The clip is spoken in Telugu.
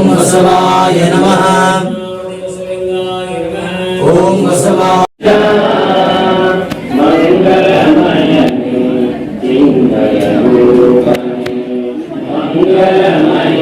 ఓం వసవాయ నమ. ఓం వసవాయ మంగళమయ మంగళమయ